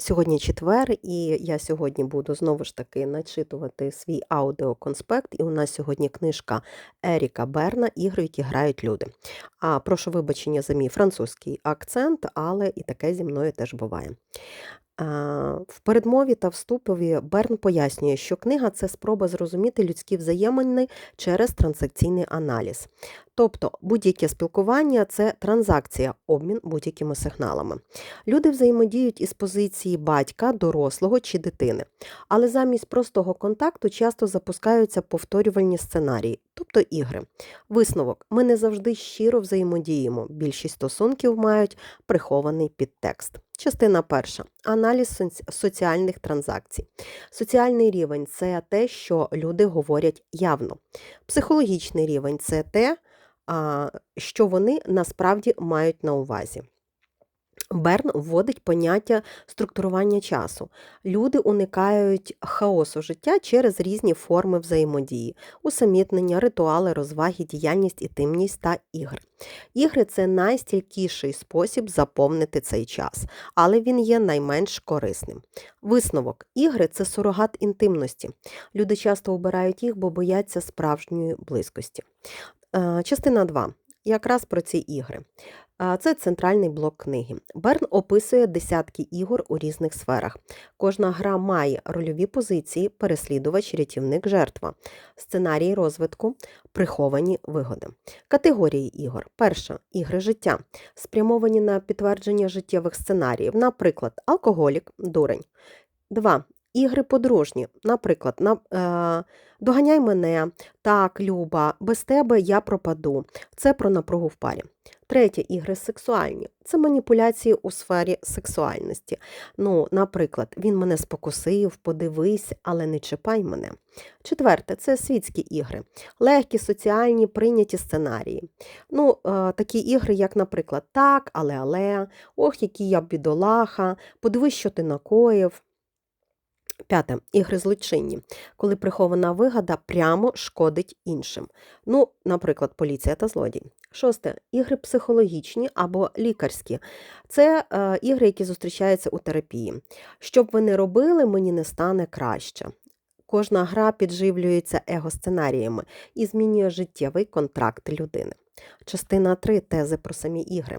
Сьогодні четвер, і я сьогодні буду знову ж таки начитувати свій аудіоконспект. І у нас сьогодні книжка Еріка Берна Ігри, які грають люди. А прошу вибачення за мій французький акцент, але і таке зі мною теж буває. В передмові та вступові Берн пояснює, що книга це спроба зрозуміти людські взаємини через транзакційний аналіз. Тобто будь-яке спілкування це транзакція, обмін будь-якими сигналами. Люди взаємодіють із позиції батька, дорослого чи дитини, але замість простого контакту часто запускаються повторювальні сценарії, тобто ігри. Висновок: ми не завжди щиро взаємодіємо. Більшість стосунків мають прихований підтекст. Частина перша аналіз соціальних транзакцій. Соціальний рівень це те, що люди говорять явно. Психологічний рівень це те, що вони насправді мають на увазі. Берн вводить поняття структурування часу. Люди уникають хаосу життя через різні форми взаємодії, усамітнення, ритуали, розваги, діяльність, інтимність та ігри. Ігри це найстількіший спосіб заповнити цей час, але він є найменш корисним. Висновок ігри це сурогат інтимності. Люди часто обирають їх, бо бояться справжньої близькості. Е, частина 2. Якраз про ці ігри. Це центральний блок книги. Берн описує десятки ігор у різних сферах. Кожна гра має рольові позиції, переслідувач, рятівник, жертва, сценарії розвитку, приховані вигоди. Категорії ігор. Перша ігри життя, спрямовані на підтвердження життєвих сценаріїв, наприклад, алкоголік, дурень. 2. Ігри подружні, наприклад, на, е, доганяй мене, так, Люба, без тебе я пропаду. Це про напругу в парі. Третє ігри сексуальні це маніпуляції у сфері сексуальності. Ну, Наприклад, він мене спокусив, подивись, але не чіпай мене. Четверте це світські ігри, легкі, соціальні, прийняті сценарії. Ну, е, Такі ігри, як, наприклад, так, але, але, ох, який я бідолаха, подивись, що ти накоїв. П'яте ігри злочинні, коли прихована вигода прямо шкодить іншим. Ну, наприклад, поліція та злодій. Шосте ігри психологічні або лікарські. Це е, ігри, які зустрічаються у терапії. Щоб ви не робили, мені не стане краще. Кожна гра підживлюється его-сценаріями і змінює життєвий контракт людини. Частина 3 тези про самі ігри.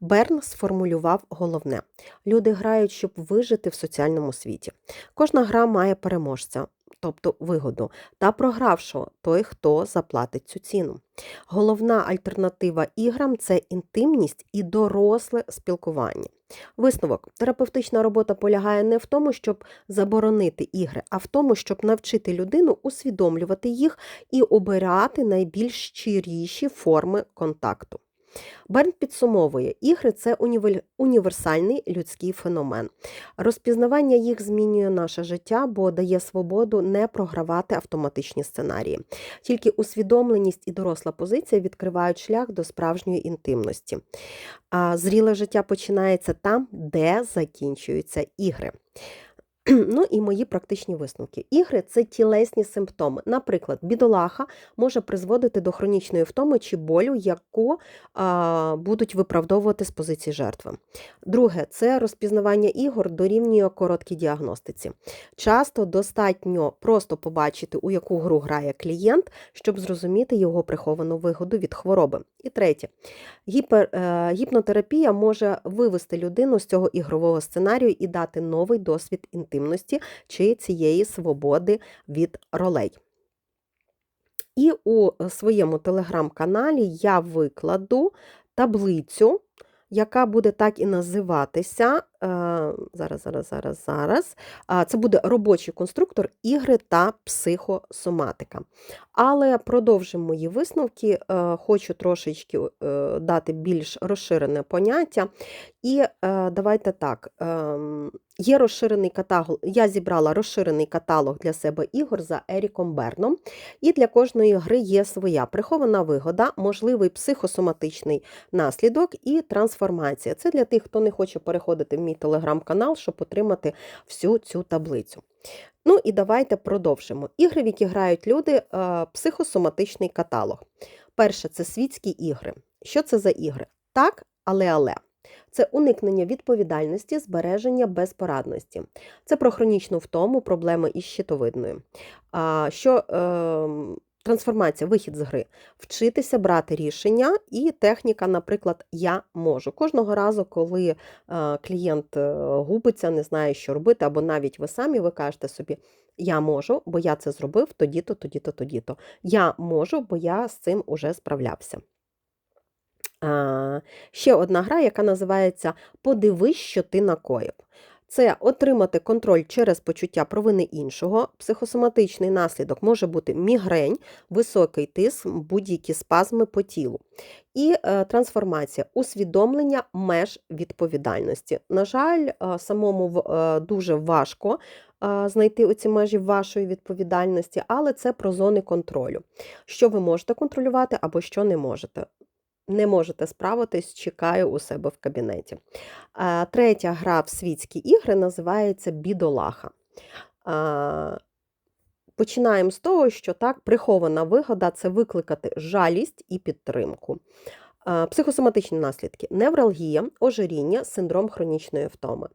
Берн сформулював головне: люди грають, щоб вижити в соціальному світі. Кожна гра має переможця, тобто вигоду, та програвшого той, хто заплатить цю ціну. Головна альтернатива іграм це інтимність і доросле спілкування. Висновок: терапевтична робота полягає не в тому, щоб заборонити ігри, а в тому, щоб навчити людину усвідомлювати їх і обирати найбільш щиріші форми контакту. Берн підсумовує, ігри це універсальний людський феномен. Розпізнавання їх змінює наше життя, бо дає свободу не програвати автоматичні сценарії. Тільки усвідомленість і доросла позиція відкривають шлях до справжньої інтимності. А Зріле життя починається там, де закінчуються ігри. Ну і мої практичні висновки. Ігри це тілесні симптоми. Наприклад, бідолаха може призводити до хронічної втоми чи болю, яку а, будуть виправдовувати з позиції жертви. Друге, це розпізнавання ігор дорівнює короткій діагностиці. Часто достатньо просто побачити, у яку гру грає клієнт, щоб зрозуміти його приховану вигоду від хвороби. І третє, гіпер, е, гіпнотерапія може вивести людину з цього ігрового сценарію і дати новий досвід інтимності інтимності чи цієї свободи від ролей. І у своєму телеграм-каналі я викладу таблицю, яка буде так і називатися. Е, зараз, зараз, зараз, зараз. Це буде робочий конструктор ігри та психосоматика. Але продовжимо мої висновки, е, хочу трошечки е, дати більш розширене поняття. І давайте так. Ем, Є розширений каталог, я зібрала розширений каталог для себе ігор за Еріком Берном, і для кожної гри є своя прихована вигода, можливий психосоматичний наслідок і трансформація. Це для тих, хто не хоче переходити в мій телеграм-канал, щоб отримати всю цю таблицю. Ну і давайте продовжимо. Ігри, в які грають люди, е, психосоматичний каталог. Перше це світські ігри. Що це за ігри? Так, але але. Це уникнення відповідальності, збереження безпорадності. Це про хронічну втому, проблеми із щитовидною. Що е, Трансформація, вихід з гри, вчитися брати рішення і техніка, наприклад, я можу. Кожного разу, коли е, клієнт е, губиться, не знає, що робити, або навіть ви самі ви кажете собі, я можу, бо я це зробив тоді-то, тоді-то, тоді-то. Я можу, бо я з цим уже справлявся. А, Ще одна гра, яка називається Подивись, що ти накоїв. Це отримати контроль через почуття провини іншого. Психосоматичний наслідок може бути мігрень, високий тиск, будь-які спазми по тілу. І е, трансформація, усвідомлення меж відповідальності. На жаль, е, самому е, дуже важко е, знайти оці межі вашої відповідальності, але це про зони контролю. Що ви можете контролювати або що не можете не можете справитись, чекаю у себе в кабінеті. Третя гра в світські ігри називається Бідолаха. Починаємо з того, що так, прихована вигода це викликати жалість і підтримку. Психосоматичні наслідки: невралгія, ожиріння, синдром хронічної втоми.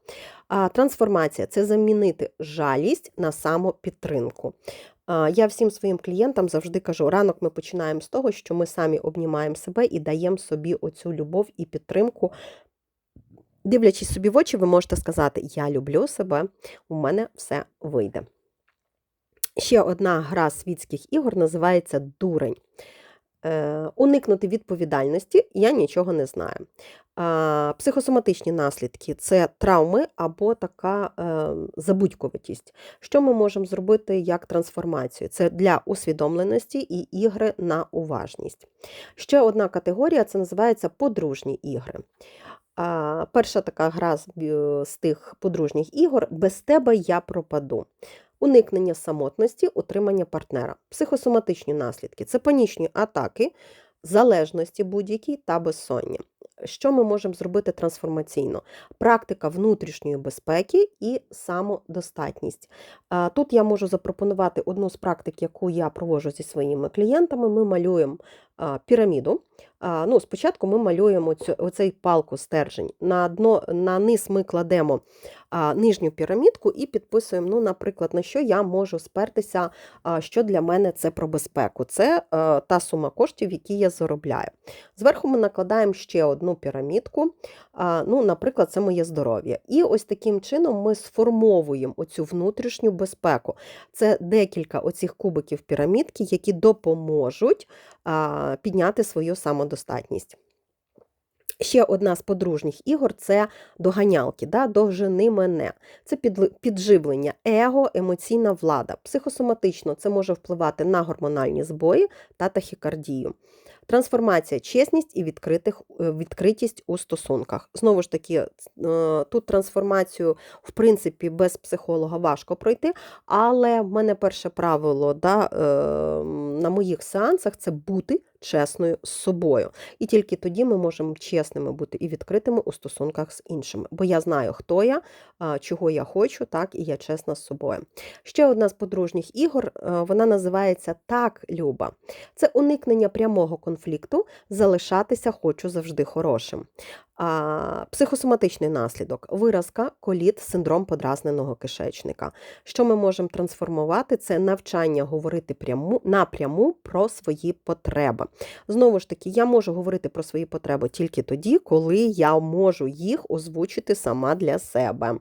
Трансформація це замінити жалість на самопідтримку. Я всім своїм клієнтам завжди кажу: ранок ми починаємо з того, що ми самі обнімаємо себе і даємо собі оцю любов і підтримку. Дивлячись собі в очі, ви можете сказати: Я люблю себе, у мене все вийде. Ще одна гра світських ігор називається Дурень. Е, уникнути відповідальності я нічого не знаю. Психосоматичні наслідки це травми або така е, забудьковитість. Що ми можемо зробити як трансформацію? Це для усвідомленості і ігри на уважність. Ще одна категорія це називається подружні ігри. Перша така гра з тих подружніх ігор без тебе я пропаду уникнення самотності, утримання партнера, психосоматичні наслідки це панічні атаки, залежності будь-які та безсоння. Що ми можемо зробити трансформаційно? Практика внутрішньої безпеки і самодостатність. Тут я можу запропонувати одну з практик, яку я проводжу зі своїми клієнтами. Ми малюємо піраміду. Ну, Спочатку ми малюємо цю, оцей палку стержень. На дно, на низ ми кладемо нижню пірамідку і підписуємо, ну, наприклад, на що я можу спертися, що для мене це про безпеку. Це е, та сума коштів, які я заробляю. Зверху ми накладаємо ще одну пірамідку, ну, наприклад, це моє здоров'я. І ось таким чином ми сформовуємо оцю внутрішню безпеку. Це декілька оцих кубиків пірамідки, які допоможуть підняти свою самодостатність. Ще одна з подружніх ігор це доганялки, да, довжини мене. Це підживлення, его, емоційна влада. Психосоматично це може впливати на гормональні збої та тахікардію. Трансформація, чесність і відкритих, е, відкритість у стосунках. Знову ж таки, е, тут трансформацію, в принципі, без психолога важко пройти, але в мене перше правило да, е, на моїх сеансах це бути чесною з собою. І тільки тоді ми можемо чесними бути і відкритими у стосунках з іншими. Бо я знаю, хто я, чого я хочу, так, і я чесна з собою. Ще одна з подружніх ігор, вона називається Так, Люба. Це уникнення прямого конфлікту, залишатися хочу завжди хорошим. Психосоматичний наслідок, виразка, коліт, синдром подразненого кишечника. Що ми можемо трансформувати? Це навчання говорити пряму, напряму про свої потреби. Знову ж таки, я можу говорити про свої потреби тільки тоді, коли я можу їх озвучити сама для себе.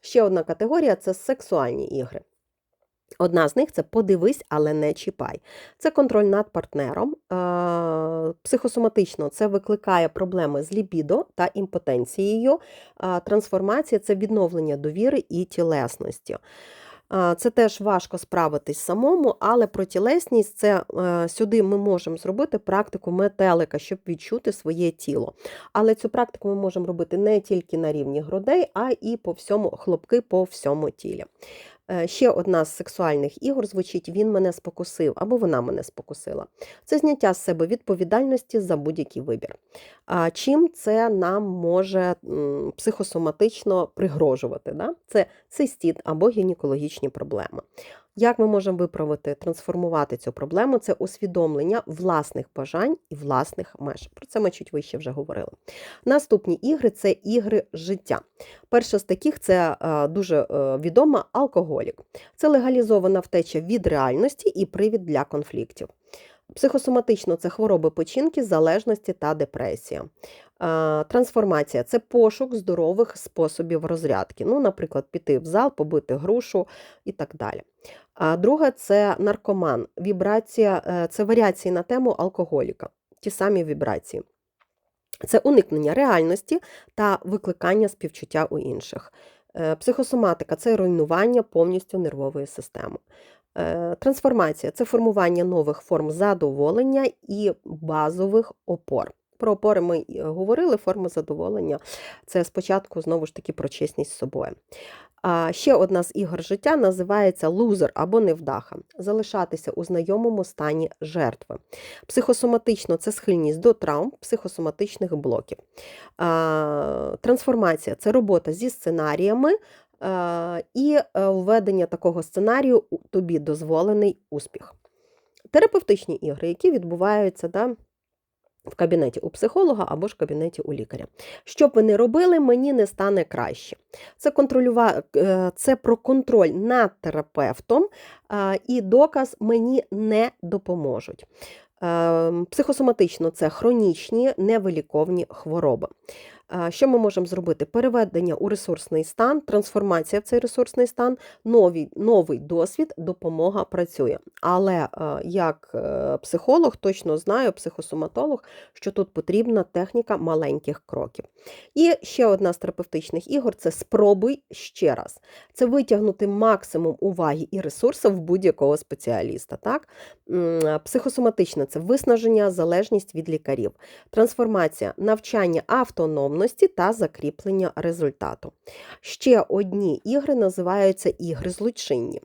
Ще одна категорія це сексуальні ігри. Одна з них це подивись, але не чіпай. Це контроль над партнером. Психосоматично це викликає проблеми з лібідо та імпотенцією. Трансформація це відновлення довіри і тілесності. Це теж важко справитись самому, але про тілесність це е, сюди ми можемо зробити практику метелика, щоб відчути своє тіло. Але цю практику ми можемо робити не тільки на рівні грудей, а і по всьому хлопки по всьому тілі. Е, ще одна з сексуальних ігор звучить Він мене спокусив або вона мене спокусила. Це зняття з себе відповідальності за будь-який вибір. А чим це нам може психосоматично пригрожувати? Да? Це цистіт або гінекологічні проблеми. Як ми можемо виправити, трансформувати цю проблему? Це усвідомлення власних бажань і власних меж. Про це ми чуть вище вже говорили. Наступні ігри це ігри життя. Перша з таких це е, дуже е, відома алкоголік. Це легалізована втеча від реальності і привід для конфліктів. Психосоматично це хвороби печінки, залежності та депресія. Трансформація це пошук здорових способів розрядки. Ну, Наприклад, піти в зал, побити грушу і так далі. А друга це наркоман. Вібрація, е, це варіації на тему алкоголіка, ті самі вібрації. Це уникнення реальності та викликання співчуття у інших. Е, психосоматика це руйнування повністю нервової системи. Е, трансформація це формування нових форм задоволення і базових опор. Про опори ми говорили, форми задоволення це спочатку знову ж таки про чесність з собою. А ще одна з ігор життя називається лузер або невдаха залишатися у знайомому стані жертви. Психосоматично це схильність до травм, психосоматичних блоків. А, Трансформація це робота зі сценаріями. І е, введення такого сценарію тобі дозволений успіх. Терапевтичні ігри, які відбуваються да, в кабінеті у психолога або ж в кабінеті у лікаря. Що б ви не робили, мені не стане краще. Це контролюва... Е, це про контроль над терапевтом і доказ мені не допоможуть. Ем, психосоматично це хронічні невиліковні хвороби. Що ми можемо зробити? Переведення у ресурсний стан, трансформація в цей ресурсний стан, новий новий досвід, допомога працює. Але е, як е, психолог точно знаю, психосоматолог, що тут потрібна техніка маленьких кроків. І ще одна з терапевтичних ігор це спробуй ще раз. Це витягнути максимум уваги і ресурсів будь-якого спеціаліста. Так? Психосоматична це виснаження, залежність від лікарів, трансформація, навчання автономно ефективності та закріплення результату. Ще одні ігри називаються ігри злочинні.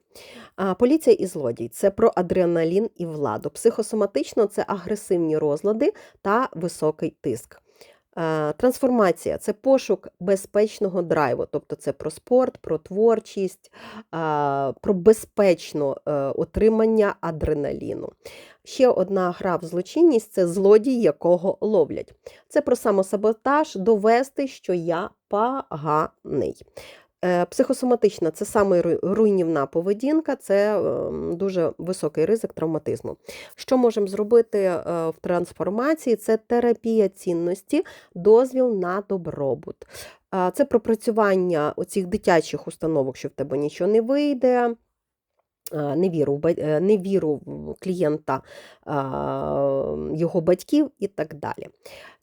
Поліція і злодій це про адреналін і владу. Психосоматично це агресивні розлади та високий тиск. Трансформація це пошук безпечного драйву, тобто це про спорт, про творчість, про безпечне отримання адреналіну. Ще одна гра в злочинність це злодій, якого ловлять. Це про самосаботаж, довести, що я поганий. Е, психосоматична це саме руйнівна поведінка, це ем, дуже високий ризик травматизму. Що можемо зробити е, в трансформації? Це терапія цінності, дозвіл на добробут. Це пропрацювання оцих дитячих установок, що в тебе нічого не вийде. Невіру невіру клієнта, його батьків і так далі.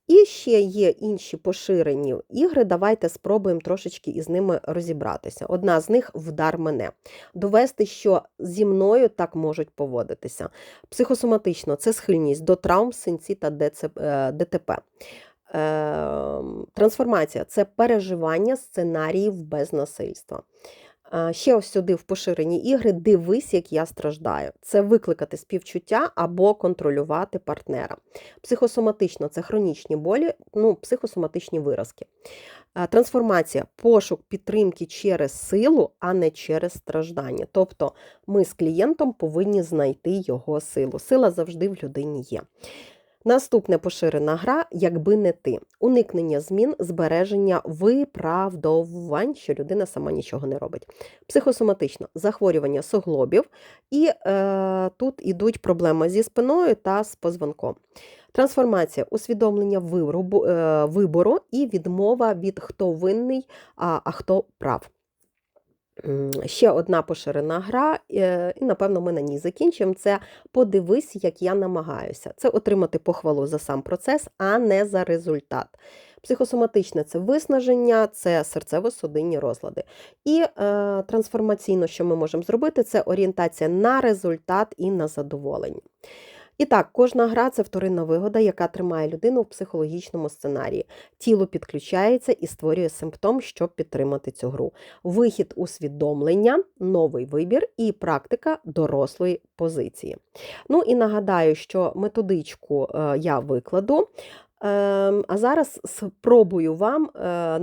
І ще є інші поширені ігри. Давайте спробуємо трошечки із ними розібратися. Одна з них вдар мене. Довести, що зі мною так можуть поводитися. Психосоматично це схильність до травм, синці та ДТП. Е, ем, трансформація це переживання сценаріїв без насильства. Ще ось сюди в поширені ігри дивись, як я страждаю. Це викликати співчуття або контролювати партнера. Психосоматично це хронічні болі, ну, психосоматичні виразки. Трансформація, пошук підтримки через силу, а не через страждання. Тобто ми з клієнтом повинні знайти його силу. Сила завжди в людині є. Наступне поширена гра, якби не ти. Уникнення змін, збереження виправдовувань, що людина сама нічого не робить. Психосоматично захворювання суглобів, і е, тут ідуть проблеми зі спиною та з позвонком. Трансформація, усвідомлення вибору, е, вибору і відмова від хто винний, а хто прав. Ще одна поширена гра, е, і, напевно, ми на ній закінчимо. Це подивись, як я намагаюся. Це отримати похвалу за сам процес, а не за результат. Психосоматичне це виснаження, це серцево-судинні розлади. І е, трансформаційно, що ми можемо зробити, це орієнтація на результат і на задоволення. І так, кожна гра це вторинна вигода, яка тримає людину в психологічному сценарії. Тіло підключається і створює симптом, щоб підтримати цю гру. Вихід усвідомлення, новий вибір і практика дорослої позиції. Ну і нагадаю, що методичку е, я викладу. Ем, А зараз спробую вам е,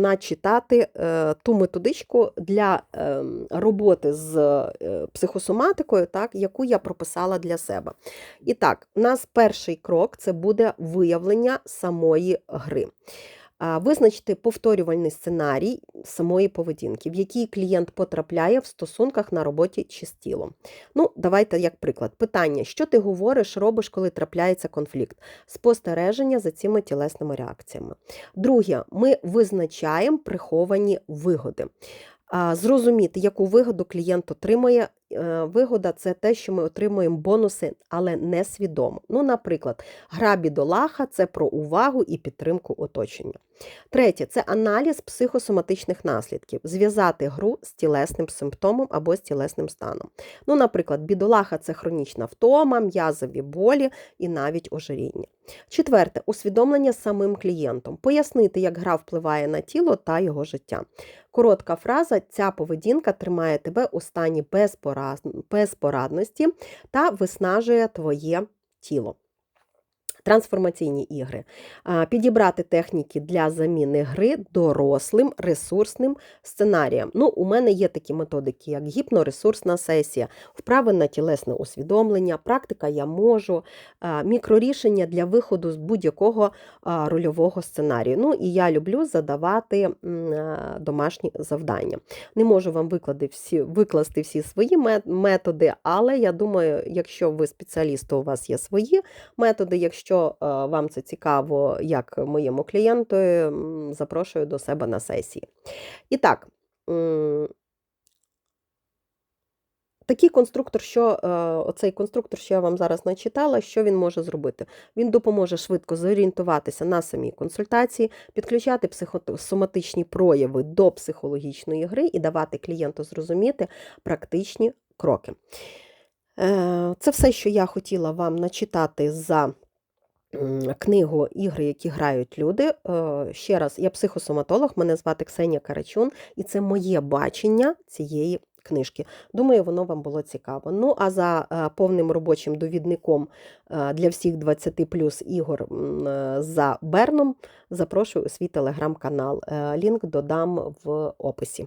начитати е, ту методичку для ем, роботи з е, психосоматикою, так, яку я прописала для себе. І так, у нас перший крок це буде виявлення самої гри. Визначити повторювальний сценарій самої поведінки, в який клієнт потрапляє в стосунках на роботі чи з тілом. Ну, давайте як приклад. Питання: що ти говориш, робиш, коли трапляється конфлікт? Спостереження за цими тілесними реакціями. Друге, ми визначаємо приховані вигоди. Зрозуміти, яку вигоду клієнт отримує. Е, Вигода це те, що ми отримуємо бонуси, але не свідомо. Ну, наприклад, гра бідолаха це про увагу і підтримку оточення. Третє це аналіз психосоматичних наслідків, зв'язати гру з тілесним симптомом або з тілесним станом. Ну, наприклад, бідолаха це хронічна втома, м'язові болі і навіть ожиріння. Четверте усвідомлення самим клієнтом, пояснити, як гра впливає на тіло та його життя. Коротка фраза: ця поведінка тримає тебе у стані безпорадності та виснажує твоє тіло. Трансформаційні ігри. Підібрати техніки для заміни гри дорослим ресурсним сценаріям. Ну, у мене є такі методики, як гіпноресурсна сесія, вправи на тілесне усвідомлення, практика я можу, мікрорішення для виходу з будь-якого рольового сценарію. Ну і я люблю задавати домашні завдання. Не можу вам виклади всі, викласти всі свої методи, але я думаю, якщо ви спеціаліст, то у вас є свої методи. Якщо е, вам це цікаво, як моєму клієнту, запрошую до себе на сесії. І так, такий конструктор, що е, оцей конструктор, що я вам зараз начитала, що він може зробити? Він допоможе швидко зорієнтуватися на самій консультації, підключати психосоматичні прояви до психологічної гри і давати клієнту зрозуміти практичні кроки. Е, Це все, що я хотіла вам начитати за книгу Ігри, які грають люди. Е, Ще раз, я психосоматолог, мене звати Ксенія Карачун, і це моє бачення цієї книжки. Думаю, воно вам було цікаво. Ну, а за е, повним робочим довідником е, для всіх 20 плюс ігор за Берном запрошую у свій телеграм-канал. Лінк додам в описі.